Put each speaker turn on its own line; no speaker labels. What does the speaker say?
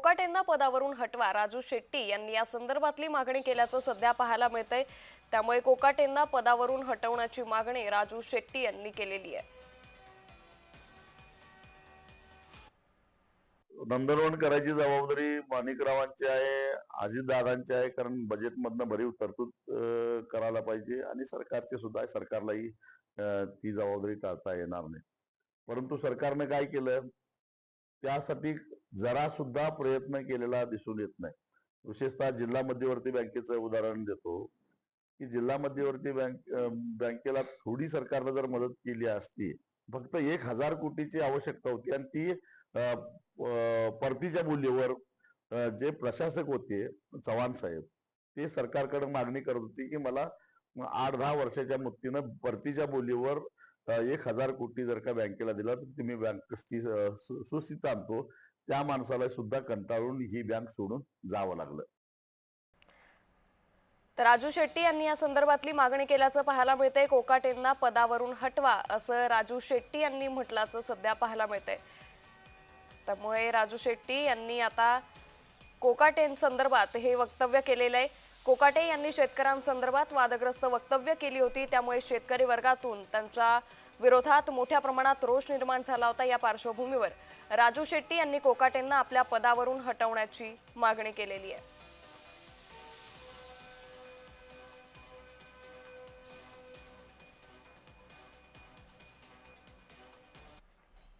कोकाटेंना पदावरून हटवा. राजू शेट्टी यांनी या संदर्भातली मागणी केल्याचं सध्या पाहायला मिळतंय. त्यामुळे कोकाटेंना पदावरून हटवण्याची मागणी राजू शेट्टी यांनी केलेली आहे.
नंदनवन करायची जबाबदारी माणिकरावांची आहे अजितदादांची आहे कारण बजेटमधनं भरीव तरतूद करायला पाहिजे. आणि सरकारची सुद्धा आहे सरकारलाही ती जबाबदारी टाळता येणार नाही. परंतु सरकारने काय केलं? त्यासाठी जरा सुद्धा प्रयत्न केलेला दिसून येत नाही. विशेषतः जिल्हा मध्यवर्ती बँकेचं उदाहरण देतो. की जिल्हा मध्यवर्ती बँक बँकेला थोडी सरकारनं जर मदत केली असती फक्त एक हजार कोटीची आवश्यकता होती आणि ती परतीच्या मूल्यवर जे प्रशासक होते चव्हाण साहेब ते सरकारकडे मागणी करत होती की मला आठ दहा वर्षाच्या मुक्तीनं परतीच्या बोलीवर एक हजार कोटी जर का बँकेला दिला तर तुम्ही बँक सुस्थित आणतो त्या माणसाला सुद्धा कंटाळून ही बँक सोडून जावं लागलं.
तर राजू शेट्टी यांनी या संदर्भातली मागणी केल्याचं पाहायला मिळतंय. कोकाटेंना पदावरून हटवा असं राजू शेट्टी यांनी म्हटल्याचं सध्या पाहायला मिळतंय. त्यामुळे राजू शेट्टी यांनी आता कोकाटेन संदर्भात हे वक्तव्य केलेलं आहे. कोकाटे यांनी शेतकऱ्यांसंदर्भात वादग्रस्त वक्तव्य केली होती. त्यामुळे शेतकरी वर्गातून त्यांच्या विरोधात मोठ्या प्रमाणात रोष निर्माण झाला होता या पार्श्वभूमीवर. राजू शेट्टी यांनी कोकाटेंना आपल्या पदावरून हटवण्याची मागणी केलेली आहे.